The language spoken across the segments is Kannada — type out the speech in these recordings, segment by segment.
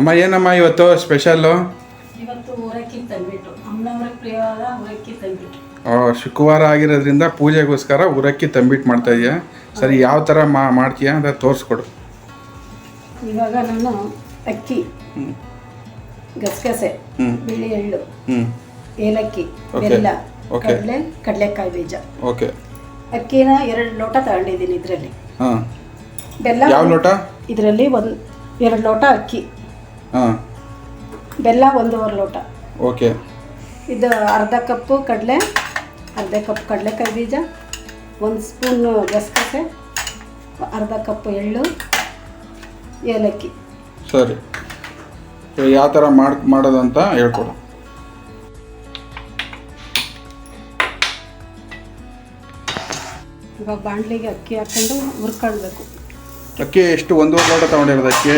ಅಮ್ಮ ಏನಮ್ಮ ಇವತ್ತು ಸ್ಪೆಷಲ್ಲು ಇವತ್ತು ಊರಕ್ಕಿ ತಂದ್ಬಿಟ್ಟು. ಅಮ್ಮನವ್ರಿಗೆ ಪ್ರಿಯವಾದ ಊರಕ್ಕಿ ತಂದ್ಬಿಟ್ಟು. ಶುಕ್ರವಾರ ಆಗಿರೋದ್ರಿಂದ ಪೂಜೆಗೋಸ್ಕರ ಉರಕ್ಕಿ ತಂಬಿಟ್ಟು ಮಾಡ್ತಾ ಇದೆಯಾ? ಸರಿ ಯಾವ ಥರ ಮಾ ಮಾಡ್ತೀಯಾ ಅಂತ ತೋರಿಸ್ಕೊಡು. ಇವಾಗ ನಾನು ಅಕ್ಕಿ ಹ್ಞೂ ಗಸಗಸೆ ಬಿಳಿ ಎಳ್ಳು ಹ್ಞೂ ಏಲಕ್ಕಿ Okay. ಬೆಲ್ಲ Okay. ಕಡಲೆ ಕಡಲೆಕಾಯಿ ಬೀಜ. ಓಕೆ. ಅಕ್ಕಿನ ಎರಡು ಲೋಟ ತಗೊಂಡಿದ್ದೀನಿ ಇದರಲ್ಲಿ. ಹಾಂ. ಬೆಲ್ಲ ಯಾವ ಲೋಟ? ಇದರಲ್ಲಿ ಒಂದು ಎರಡು ಲೋಟ ಅಕ್ಕಿ. ಹಾಂ. ಬೆಲ್ಲ ಒಂದೂವರೆ ಲೋಟ. ಓಕೆ. ಇದು ಅರ್ಧ ಕಪ್ಪು ಕಡಲೆ ಅರ್ಧ ಕಪ್ ಕಡಲೆಕಾಯಿ ಬೀಜ ಒಂದು ಸ್ಪೂನ್ ಗಸಗಸೆ ಅರ್ಧ ಕಪ್ ಎಳ್ಳು ಏಲಕ್ಕಿ. ಸರಿ. ಯಾವ ಥರ ಮಾಡಿ ಮಾಡೋದಂತ ಅಂತ ಹೇಳ್ಕೊಡು. ಇವಾಗ ಬಾಣಲಿಗೆ ಅಕ್ಕಿ ಹಾಕ್ಕೊಂಡು ಹುರ್ಕೊಳ್ಬೇಕು. ಅಕ್ಕಿ ಎಷ್ಟು ಒಂದೂವರೆ ಲೋಟ ತೊಗೊಂಡಿರೋದು ಅಕ್ಕಿ?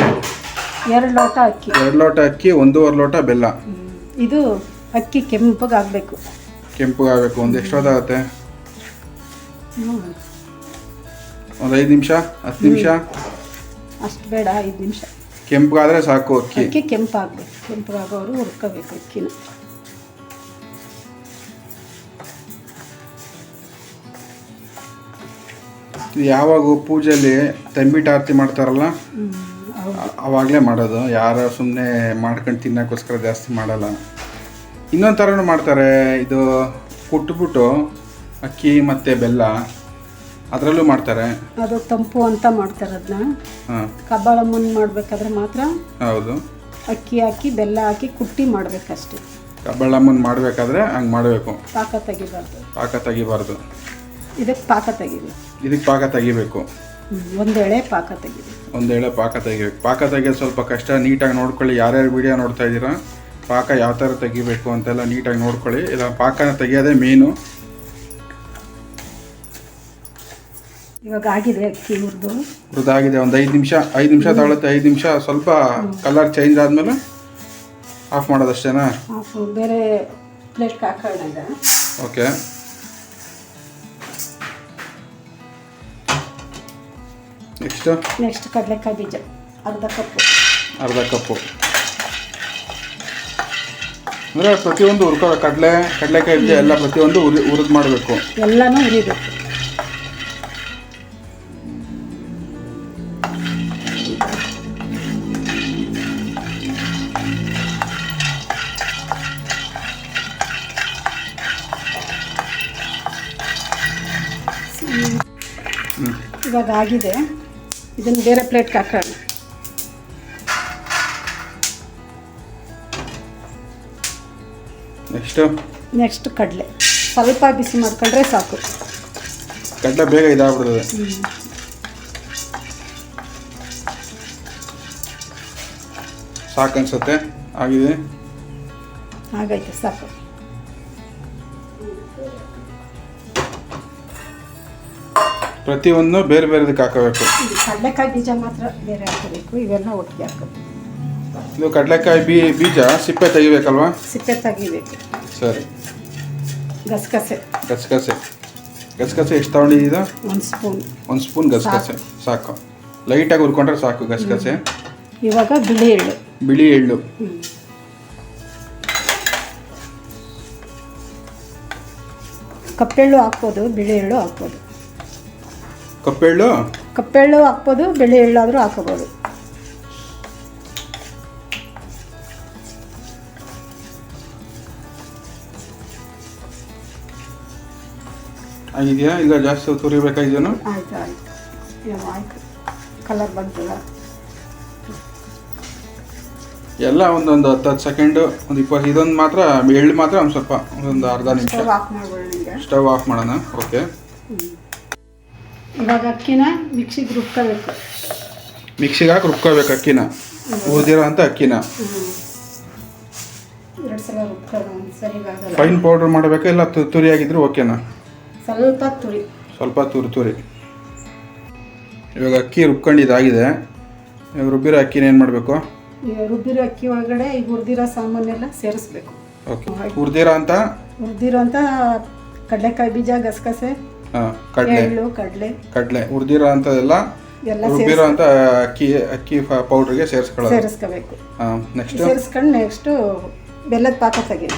ಎರಡು ಲೋಟ ಅಕ್ಕಿ. ಎರಡು ಲೋಟ ಅಕ್ಕಿ ಒಂದೂವರೆ ಲೋಟ ಬೆಲ್ಲ. ಇದು ಅಕ್ಕಿ ಕೆಂಪಗೆ ಆಗಬೇಕು ಕೆಂಪಗಾಗಬೇಕು ಒಂದು ಎಷ್ಟೊತ್ತಾಗುತ್ತೆ? ಒಂದು ಐದು ನಿಮಿಷ ಹತ್ತು ನಿಮಿಷ? ಅಷ್ಟು ಬೇಡ ಐದು ನಿಮಿಷ. ಕೆಂಪಗಾದ್ರೆ ಸಾಕು ಅಕ್ಕಿ. ಅಕ್ಕಿ ಕೆಂಪಾಗಬೇಕು. ಕೆಂಪಗಾಗೋರು ಹುರ್ಕೋಬೇಕು ಅಕ್ಕಿನ. ಯಾವಾಗ ಪೂಜೆಯಲ್ಲಿ ತಂಬಿಟ್ಟು ಆರತಿ ಮಾಡ್ತಾರಲ್ಲ? ಹ್ಮ್, ಹೌದು ಆ- ಅವಾಗಲೇ ಮಾಡೋದು. ಯಾರು ಸುಮ್ಮನೆ ಮಾಡ್ಕೊಂಡು ತಿನ್ನೋಕ್ಕೋಸ್ಕರ ಜಾಸ್ತಿ ಮಾಡಲ್ಲ. ಇನ್ನೊಂದು ಥರನೂ ಮಾಡ್ತಾರೆ. ಇದು ಕುಟ್ಬಿಟ್ಟು ಅಕ್ಕಿ ಮತ್ತು ಬೆಲ್ಲ ಅದರಲ್ಲೂ ಮಾಡ್ತಾರೆ. ಅದು ತಂಪು ಅಂತ ಮಾಡ್ತಾರೆ ಅದನ್ನ ಕಬ್ಬಾಳಮ್ಮನ ಕಬ್ಬಾಳ ಮುನ್ ಮಾಡಬೇಕಾದ್ರೆ ಮಾತ್ರ ಹೌದು. ಅಕ್ಕಿ ಹಾಕಿ ಬೆಲ್ಲ ಹಾಕಿ ಕುಟ್ಟಿ ಮಾಡಬೇಕಷ್ಟೆ. ಕಬ್ಬಾಳಮ್ಮನ ಮಾಡಬೇಕಾದ್ರೆ ಹಂಗೆ ಮಾಡಬೇಕು. ಪಾಕ ತೆಗಿಬಾರ್ದು. ಪಾಕ ತೆಗಿಬಾರ್ದು. ಇದಕ್ಕೆ ಪಾಕ ತೆಗಿಬೇಕು. ಇದಕ್ಕೆ ಪಾಕ ತೆಗಿಬೇಕು. ಒಂದು ಎಳೆ ಪಾಕ ತೆಗಿಬೇಕು ಒಂದು ಎಳೆ ಪಾಕ ತೆಗಿಬೇಕು ಪಾಕ ತೆಗಿಯೋದು ಸ್ವಲ್ಪ ಕಷ್ಟ ನೀಟಾಗಿ ನೋಡ್ಕೊಳ್ಳಿ. ಯಾರ್ಯಾರು ವಿಡಿಯೋ ನೋಡ್ತಾ ಇದ್ದೀರಾ ಪಾಕ ಯಾವ ಥರ ತೆಗಿಬೇಕು ಅಂತೆಲ್ಲ ನೀಟಾಗಿ ನೋಡ್ಕೊಳ್ಳಿ. ಇಲ್ಲ ಪಾಕನ ತೆಗಿಯೋದೇ ಮೇನು. ಇವಾಗ ಆಗಿದೆ ಅಕ್ಕಿ ಹುರಿದು. ಹುರಿದಾಗಿದೆ ಒಂದು ಐದು ನಿಮಿಷ ಐದು ನಿಮಿಷ ತಗೊಳುತ್ತೆ. ಐದು ನಿಮಿಷ ಸ್ವಲ್ಪ ಕಲರ್ ಚೇಂಜ್ ಆದಮೇಲೆ ಆಫ್ ಮಾಡೋದಷ್ಟೇನಾ? ಬೇರೆ ಪ್ಲೇಟ್ಗೆ ಹಾಕೋಣ ಓಕೆ ನೆಕ್ಸ್ಟು ನೆಕ್ಸ್ಟ್ ಕಡಲೆಕಾಯಿ ಬೀಜ ಅರ್ಧ ಕಪ್ಪು. ಅರ್ಧ ಕಪ್ಪು. ಅಂದರೆ ಪ್ರತಿಯೊಂದು ಹುರ್ಕೋ ಕಡಲೆ ಕಡಲೆಕಾಯಿ ಬೀಜ ಎಲ್ಲ ಪ್ರತಿಯೊಂದು ಉರಿ ಹುರಿದು ಮಾಡಬೇಕು. ಎಲ್ಲನೂ ಹುರಿಬೇಕು. ಇವಾಗ ಆಗಿದೆ. ಇದನ್ನು ಬೇರೆ ಪ್ಲೇಟ್ಗೆ ಹಾಕೋಣ. ನೆಕ್ಸ್ಟು ನೆಕ್ಸ್ಟ್ ಕಡಲೆ. ಸ್ವಲ್ಪ ಬಿಸಿ ಮಾಡ್ಕೊಂಡ್ರೆ ಸಾಕು. ಕಡಲೆ ಬೇಗ ಇದಾಗ್ಬಿಡ್ತದೆ ಸಾಕು ಅನ್ಸುತ್ತೆ ಆಗಿದೆ? ಆಗೈತೆ ಸಾಕು. ಪ್ರತಿಯೊಂದು ಬೇರೆ ಬೇರೆದಕ್ಕೆ ಹಾಕಬೇಕು. ಇದು ಕಡಲೆಕಾಯಿ ಬೀಜ ಮಾತ್ರ ಬೇರೆ ಹಾಕಬೇಕು ಇವೆಲ್ಲ ಒಟ್ಟಿಗೆ ಹಾಕಬೇಕು. ಇದು ಕಡಲೆಕಾಯಿ ಬೀ ಬೀಜ ಸಿಪ್ಪೆ ತೆಗಿಬೇಕಲ್ವಾ? ಸಿಪ್ಪೆ ತೆಗಿಬೇಕು. ಸರಿ. ಗಸಗಸೆ. ಗಸಗಸೆ. ಗಸಗಸೆ ಎಷ್ಟು ತಗೊಂಡಿದ್ದೀರಾ ಒಂದು ಸ್ಪೂನ್. ಒಂದು ಸ್ಪೂನ್ ಗಸಗಸೆ. ಸಾಕು. ಲೈಟಾಗಿ ಹುರ್ಕೊಂಡ್ರೆ ಸಾಕು ಗಸಗಸೆ. ಇವಾಗ ಬಿಳಿ ಎಳ್ಳು. ಬಿಳಿ ಎಳ್ಳು. ಕಪ್ಪೆಳ್ಳು ಹಾಕ್ಬೋದು ಬಿಳಿ ಎಳ್ಳು ಹಾಕ್ಬೋದು. ಕಪ್ಪೆಳ್ಳು? ಕಪ್ಪೆಳ್ಳು ಹಾಕ್ಬೋದು ಬೆಳೆ ಎಳ್ಳಾದರೂ ಹಾಕೋಬೋದು. ಆಗಿದೆಯಾ? ಇಲ್ಲ ಜಾಸ್ತಿ ತುರಿಬೇಕಾಗಿದೆಯೇನು ಆಯ್ತು ಆಯ್ತು. ಕಲರ್ ಬಂತಲ್ಲ. ಎಲ್ಲ ಒಂದೊಂದು ಹತ್ತು ಹತ್ತು ಸೆಕೆಂಡು ಒಂದು ಇಪ್ಪತ್ತು ಇದೊಂದು ಮಾತ್ರ ಎಳ್ಳು ಮಾತ್ರ ಒಂದು ಸ್ವಲ್ಪ ಒಂದು ಅರ್ಧ ನಿಮಿಷ. ಸ್ಟವ್ ಆಫ್ ಮಾಡೋಣ ಓಕೆ ಇವಾಗ ಅಕ್ಕಿನ ಮಿಕ್ಸಿಗೆ ರುಬ್ಕೋಬೇಕು. ಮಿಕ್ಸಿಗೆ ಹಾಕಿ ರುಬ್ಕೋಬೇಕು ಅಕ್ಕಿನ. ಉಳಿದಿರೋ ಅಂತ ಅಕ್ಕಿನ. ಎರಡು ಸಲ ಫೈನ್ ಪೌಡರ್ ಮಾಡಬೇಕಾ ಇಲ್ಲ ತುರಿ ಆಗಿದ್ರು ಓಕೆನಾ? ಸ್ವಲ್ಪ ತುರಿ. ಸ್ವಲ್ಪ ತುರಿ ತುರಿ. ಇವಾಗ ಅಕ್ಕಿ ರುಬ್ಕೊಂಡಿದ್ದಾಗಿದೆ ಇವಾಗ ರುಬ್ಬಿರೋ ಅಕ್ಕಿನ ಏನು ಮಾಡಬೇಕು? ರುಬ್ಬಿರೋ ಅಕ್ಕಿ ಒಳಗಡೆ ಈಗ ಹುರಿದಿರೋ ಸಾಮಾನೆಲ್ಲ ಸೇರಿಸ್ಬೇಕು. ಓಕೆ ಹುರಿದಿರೋ ಅಂತ? ಹುರಿದಿರೋ ಅಂತ ಕಡಲೆಕಾಯಿ ಬೀಜ ಗಸಗಸೆ ಕಡಲೆ. ಎಳ್ಳು ಕಡಲೆ. ಕಡಲೆ. ಹುರಿದಿರೋ ಅಂಥದ್ದೆಲ್ಲ ಎಲ್ಲ ರುಬ್ಬಿರೋ ಅಂತ ಅಕ್ಕಿ ಅಕ್ಕಿ ಪೌಡ್ರಿಗೆ ಸೇರಿಸ್ಕೊಳ್ಳೋದು. ಸೇರಿಸ್ಕೋಬೇಕು. ನೆಕ್ಸ್ಟ್ ಸೇರಿಸ್ಕೊಂಡು ನೆಕ್ಸ್ಟು ಬೆಲ್ಲದ ಪಾಕ ತೆಗಿ.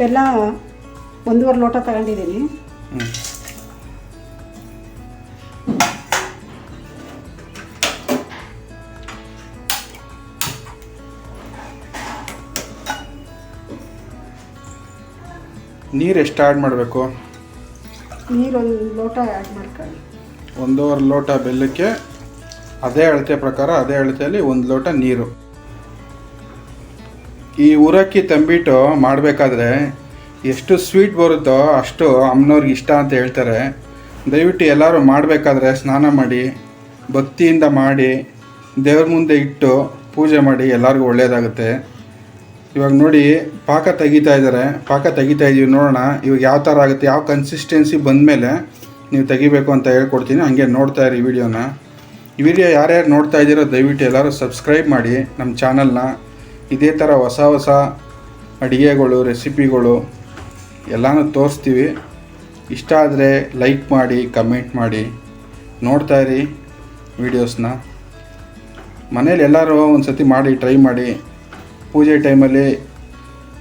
ಬೆಲ್ಲ ಒಂದೂವರೆ ಲೋಟ ತಗೊಂಡಿದ್ದೀನಿ. ನೀರು ಎಷ್ಟು ಆ್ಯಡ್ ಮಾಡಬೇಕು? ನೀರು ಒಂದು ಲೋಟ ಆ್ಯಡ್ ಮಾಡ್ಕೊಳ್ಳಿ ಒಂದೂವರೆ ಲೋಟ ಬೆಲ್ಲಕ್ಕೆ ಅದೇ ಅಳತೆ ಪ್ರಕಾರ ಅದೇ ಅಳತೆಯಲ್ಲಿ ಒಂದು ಲೋಟ ನೀರು. ಈ ಉರಕ್ಕಿ ತಂಬಿಟ್ಟು ಮಾಡಬೇಕಾದ್ರೆ ಎಷ್ಟು ಸ್ವೀಟ್ ಬರುತ್ತೋ ಅಷ್ಟು ಅಮ್ಮನವ್ರಿಗೆ ಇಷ್ಟ ಅಂತ ಹೇಳ್ತಾರೆ. ದಯವಿಟ್ಟು ಎಲ್ಲರೂ ಮಾಡಬೇಕಾದ್ರೆ ಸ್ನಾನ ಮಾಡಿ ಭಕ್ತಿಯಿಂದ ಮಾಡಿ ದೇವ್ರ ಮುಂದೆ ಇಟ್ಟು ಪೂಜೆ ಮಾಡಿ ಎಲ್ಲರಿಗೂ ಒಳ್ಳೆಯದಾಗುತ್ತೆ ಇವಾಗ ನೋಡಿ, ಪಾಕ ತೆಗಿತಾ ಇದ್ದಾರೆ ಪಾಕ ತೆಗಿತಾ ಇದೀವಿ, ನೋಡೋಣ. ಇವಾಗ ಯಾವ ಥರ ಆಗುತ್ತೆ, ಯಾವ ಕನ್ಸಿಸ್ಟೆನ್ಸಿ ಬಂದಮೇಲೆ ನೀವು ತೆಗಿಬೇಕು ಅಂತ ಹೇಳ್ಕೊಡ್ತೀನಿ. ಹಂಗೆ ನೋಡ್ತಾ ಇರಿ ವಿಡಿಯೋನ. ಈ ವಿಡಿಯೋ ಯಾರ್ಯಾರು ನೋಡ್ತಾ ಇದ್ದೀರೋ, ದಯವಿಟ್ಟು ಎಲ್ಲರೂ ಸಬ್ಸ್ಕ್ರೈಬ್ ಮಾಡಿ ನಮ್ಮ ಚಾನಲ್ನ ಇದೇ ಥರ ಹೊಸ ಹೊಸ ಅಡುಗೆಗಳು ರೆಸಿಪಿಗಳು ಎಲ್ಲನೂ ತೋರಿಸ್ತೀವಿ. ಇಷ್ಟ ಆದರೆ ಲೈಕ್ ಮಾಡಿ ಕಮೆಂಟ್ ಮಾಡಿ. ನೋಡ್ತಾ ಇರಿ ವೀಡಿಯೋಸ್ನ ಮನೇಲಿ ಎಲ್ಲರೂ ಒಂದು ಸತಿ ಮಾಡಿ ಟ್ರೈ ಮಾಡಿ. ಪೂಜೆ ಟೈಮಲ್ಲಿ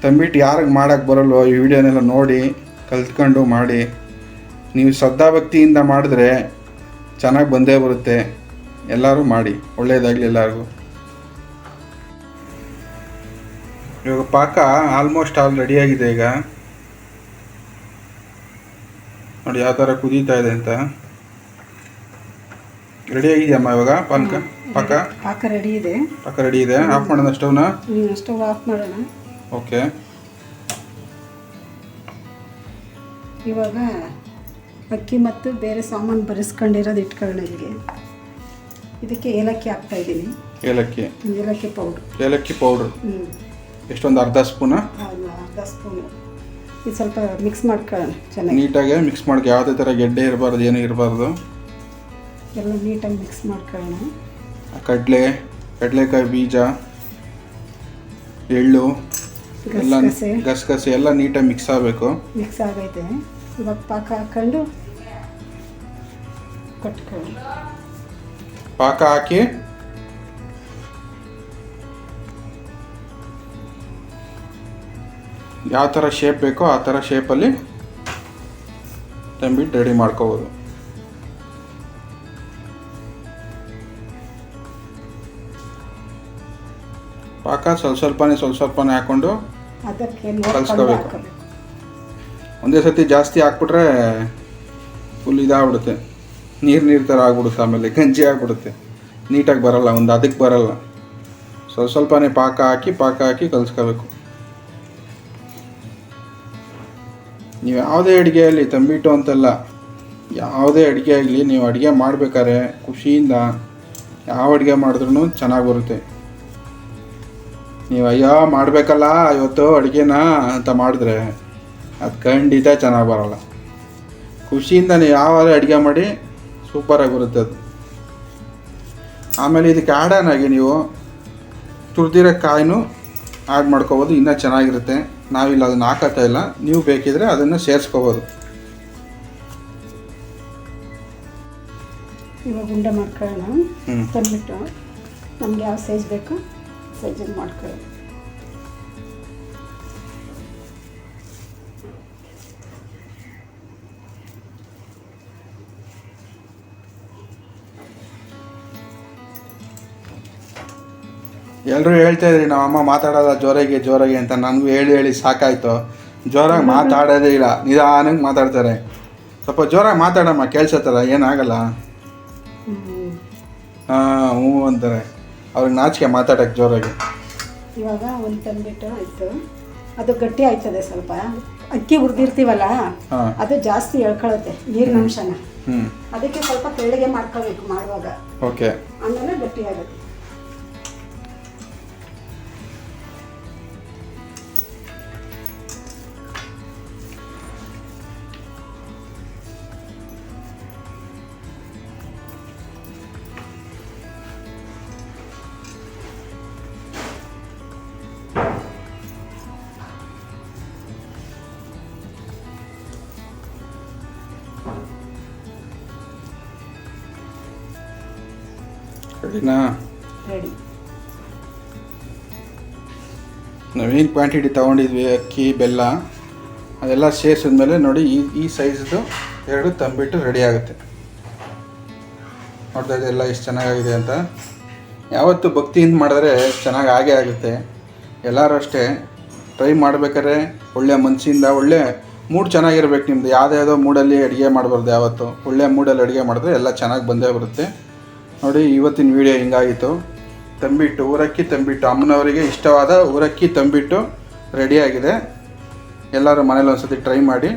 ತಂಬಿಟ್ಟು ಯಾರಿಗೆ ಮಾಡೋಕ್ಕೆ ಬರಲ್ವೋ ಈ ವಿಡಿಯೋನೆಲ್ಲ ನೋಡಿ, ಕಲ್ತ್ಕೊಂಡು ಮಾಡಿ. ನೀವು ಶ್ರದ್ಧಾಭಕ್ತಿಯಿಂದ ಮಾಡಿದ್ರೆ ಚೆನ್ನಾಗಿ ಬಂದೇ ಬರುತ್ತೆ. ಎಲ್ಲರೂ ಮಾಡಿ ಒಳ್ಳೆಯದಾಗಲಿ ಎಲ್ಲರಿಗೂ. ಇವಾಗ ಪಾಕ ಆಲ್ಮೋಸ್ಟ್ ಆಲ್ ರೆಡಿಯಾಗಿದೆ ಈಗ. ನೋಡಿ ಯಾವ ಥರ ಕುದೀತಾ ಇದೆ ಅಂತ. ರೆಡಿಯಾಗಿದೆಯಮ್ಮ ಇವಾಗ ಪಾನಕ ಪಾಕ? ಪಾಕ ರೆಡಿ ಇದೆ. ಪಾಕ ರೆಡಿ ಇದೆ. ಆಫ್ ಮಾಡೋಣ ಸ್ಟವ್ನ ಸ್ಟವ್ ಆಫ್ ಮಾಡೋಣ. ಓಕೆ. ಇವಾಗ ಅಕ್ಕಿ ಮತ್ತು ಬೇರೆ ಸಾಮಾನು ಬರೆಸ್ಕೊಂಡಿರೋದು ಇಟ್ಕೊಳ್ಳೋಣ ಇಲ್ಲಿಗೆ. ಇದಕ್ಕೆ ಏಲಕ್ಕಿ ಹಾಕ್ತಾ ಇದ್ದೀನಿ. ಏಲಕ್ಕಿ. ಏಲಕ್ಕಿ ಪೌಡ್ರ್ ಏಲಕ್ಕಿ ಪೌಡ್ರ್ ಎಷ್ಟೊಂದು ಅರ್ಧ ಸ್ಪೂನ? ಅರ್ಧ ಸ್ಪೂನು. ಇದು ಸ್ವಲ್ಪ ಮಿಕ್ಸ್ ಮಾಡ್ಕೊಳ್ಳೋಣ ಚೆನ್ನಾಗಿ. ನೀಟಾಗಿ ಮಿಕ್ಸ್ ಮಾಡ್ಕೊ. ಯಾವುದೇ ಥರ ಗೆಡ್ಡೆ ಇರಬಾರ್ದು ಏನೂ ಇರಬಾರ್ದು. ಎಲ್ಲ ನೀಟಾಗಿ ಮಿಕ್ಸ್ ಮಾಡ್ಕೊಳ್ಳೋಣ. ಕಡಲೆ ಕಡಲೆಕಾಯಿ ಬೀಜ ಎಳ್ಳು ಎಲ್ಲ ಗಸಗಸೆ. ಗಸಗಸೆ ಎಲ್ಲ ನೀಟಾಗಿ ಮಿಕ್ಸ್ ಆಗಬೇಕು. ಮಿಕ್ಸ್ ಆಗೈತೆ. ಇವಾಗ ಪಾಕ ಹಾಕೊಂಡು ಕಟ್ಕೊಳ್ಳಿ. ಪಾಕ ಹಾಕಿ ಯಾವ ಥರ ಶೇಪ್ ಬೇಕೋ ಆ ಥರ ಶೇಪಲ್ಲಿ ತಂಬಿಟ್ಟು ರೆಡಿ ಮಾಡ್ಕೋಬೋದು. ಪಾಕ ಸ್ವಲ್ಪ ಸ್ವಲ್ಪನೇ ಸ್ವಲ್ಪ ಸ್ವಲ್ಪನೇ ಹಾಕ್ಕೊಂಡು ಕಲ್ಸ್ಕೋಬೇಕು. ಒಂದೇ ಸತಿ ಜಾಸ್ತಿ ಹಾಕ್ಬಿಟ್ರೆ ಫುಲ್ ಇದಾಗ್ಬಿಡುತ್ತೆ. ನೀರು ನೀರು ಥರ ಆಗ್ಬಿಡುತ್ತೆ ಆಮೇಲೆ ಗಂಜಿ ಆಗ್ಬಿಡುತ್ತೆ. ನೀಟಾಗಿ ಬರಲ್ಲ ಒಂದು ಅದಕ್ಕೆ ಬರಲ್ಲ. ಸ್ವಲ್ಪ ಸ್ವಲ್ಪನೇ ಪಾಕ ಹಾಕಿ ಪಾಕ ಹಾಕಿ ಕಲಿಸ್ಕೋಬೇಕು. ನೀವು ಯಾವುದೇ ಅಡುಗೆಯಲ್ಲಿ ತಂಬಿಟ್ಟು ಅಂತಲ್ಲ ಯಾವುದೇ ಅಡುಗೆ ಆಗಲಿ ನೀವು ಅಡುಗೆ ಮಾಡ್ಬೇಕಾದ್ರೆ ಖುಷಿಯಿಂದ ಯಾವ ಅಡುಗೆ ಮಾಡಿದ್ರೂ ಚೆನ್ನಾಗಿ ಬರುತ್ತೆ. ನೀವು ಅಯ್ಯೋ ಮಾಡಬೇಕಲ್ಲ ಇವತ್ತು ಅಡುಗೆನ ಅಂತ ಮಾಡಿದ್ರೆ ಅದು ಖಂಡಿತ ಚೆನ್ನಾಗಿ ಬರೋಲ್ಲ. ಖುಷಿಯಿಂದ ನೀವು ಯಾವಾಗಲೂ ಅಡುಗೆ ಮಾಡಿ ಸೂಪರಾಗಿ ಬರುತ್ತೆ ಅದು. ಆಮೇಲೆ ಇದಕ್ಕೆ ಆ್ಯಡ್ ಆಗಿ ನೀವು ತುರಿದಿರೋ ಕಾಯಿನೂ ಆ್ಯಡ್ ಮಾಡ್ಕೋಬೋದು ಇನ್ನೂ ಚೆನ್ನಾಗಿರುತ್ತೆ. ನಾವಿಲ್ಲ ಅದನ್ನು ಹಾಕತ್ತಾ ಇಲ್ಲ. ನೀವು ಬೇಕಿದ್ರೆ ಅದನ್ನು ಸೇರಿಸ್ಕೋಬೋದು. ಇವಾಗ ಉಂಡೆ ಮಾಡ್ಕೊಳ್ಳೋಣ. ಹ್ಞೂ ತಂದ್ಬಿಟ್ಟು ನಮ್ಗೆ ಯಾವ ಸೈಜ್ ಬೇಕು ಸೈಜಲ್ಲಿ ಮಾಡ್ಕೊಳ್ಳಿ ಎಲ್ಲರೂ ಹೇಳ್ತಾ ಇದ್ರಿ ನಮ್ಮ ಅಮ್ಮ ಮಾತಾಡೋಲ್ಲ ಜೋರಾಗಿ ಜೋರಾಗಿ ಅಂತ ನನಗೂ ಹೇಳಿ ಹೇಳಿ ಸಾಕಾಯ್ತು. ಜೋರಾಗಿ ಮಾತಾಡೋದೇ ಇಲ್ಲ ನಿಧಾನಕ್ಕೆ ಮಾತಾಡ್ತಾರೆ. ಸ್ವಲ್ಪ ಜೋರಾಗಿ ಮಾತಾಡಮ್ಮ ಕೇಳ್ಸತ್ತಲ್ಲ ಏನಾಗಲ್ಲ. ಹಾಂ ಹ್ಞೂ ಅಂತಾರೆ. ಅವ್ರಿಗೆ ನಾಚಿಕೆ ಮಾತಾಡೋಕ್ಕೆ ಜೋರಾಗಿ. ಇವಾಗ ಒಂದು ತಂದ್ಬಿಟ್ಟು ಆಯಿತು. ಅದು ಗಟ್ಟಿ ಆಯ್ತದೆ ಸ್ವಲ್ಪ. ಅಕ್ಕಿ ಹುರಿದಿರ್ತೀವಲ್ಲ ಹಾಂ. ಅದು ಜಾಸ್ತಿ ಎಳ್ಕೊಳ್ಳುತ್ತೆ ನೀರಿನ ಅಂಶನ ಅದಕ್ಕೆ ಸ್ವಲ್ಪ ತೆಳ್ಳಗೆ ಮಾಡ್ಕೋಬೇಕು ಮಾಡುವಾಗ. ಓಕೆ. ಆಮೇಲೆ ಗಟ್ಟಿ ಆಗುತ್ತೆ. ರೆಡಿನಾ ರೆಡಿ ನಾವೇನು ಕ್ವಾಂಟಿಟಿ ತೊಗೊಂಡಿದ್ವಿ ಅಕ್ಕಿ ಬೆಲ್ಲ ಅದೆಲ್ಲ ಸೇರಿಸಿದ್ಮೇಲೆ ನೋಡಿ ಈ ಈ ಸೈಜ್ದು ಎರಡು ತಂಬಿಟ್ಟು ರೆಡಿ ಆಗುತ್ತೆ. ನೋಡ್ತಾ ಇದೆಲ್ಲ ಎಷ್ಟು ಚೆನ್ನಾಗಿದೆ ಅಂತ. ಯಾವತ್ತು ಭಕ್ತಿಯಿಂದ ಮಾಡಿದ್ರೆ ಚೆನ್ನಾಗಿ ಆಗೇ ಆಗುತ್ತೆ. ಎಲ್ಲರೂ ಅಷ್ಟೇ ಟ್ರೈ ಮಾಡ್ಬೇಕಾದ್ರೆ ಒಳ್ಳೆ ಮನಸ್ಸಿಂದ ಒಳ್ಳೆ ಮೂಡ್ ಚೆನ್ನಾಗಿರ್ಬೇಕು ನಿಮ್ಮದು ಯಾವುದ್ಯಾವುದೋ ಮೂಡಲ್ಲಿ ಅಡುಗೆ ಮಾಡಬಾರ್ದು ಯಾವತ್ತು. ಒಳ್ಳೆ ಮೂಡಲ್ಲಿ ಅಡುಗೆ ಮಾಡಿದ್ರೆ ಎಲ್ಲ ಚೆನ್ನಾಗಿ ಬಂದೇ ಬರುತ್ತೆ. ನೋಡಿ, ಇವತ್ತಿನ ವಿಡಿಯೋ ಹಿಂಗಾಗಿತ್ತು? ತಂಬಿಟ್ಟು, ಊರಕ್ಕಿ ತಂಬಿಟ್ಟು, ಅಮ್ಮನವರಿಗೆ ಇಷ್ಟವಾದ ಊರಕ್ಕಿ ತಂಬಿಟ್ಟು ರೆಡಿಯಾಗಿದೆ ಎಲ್ಲರೂ ಮನೇಲಿ ಒಂದ್ಸತಿ ಟ್ರೈ ಮಾಡಿ.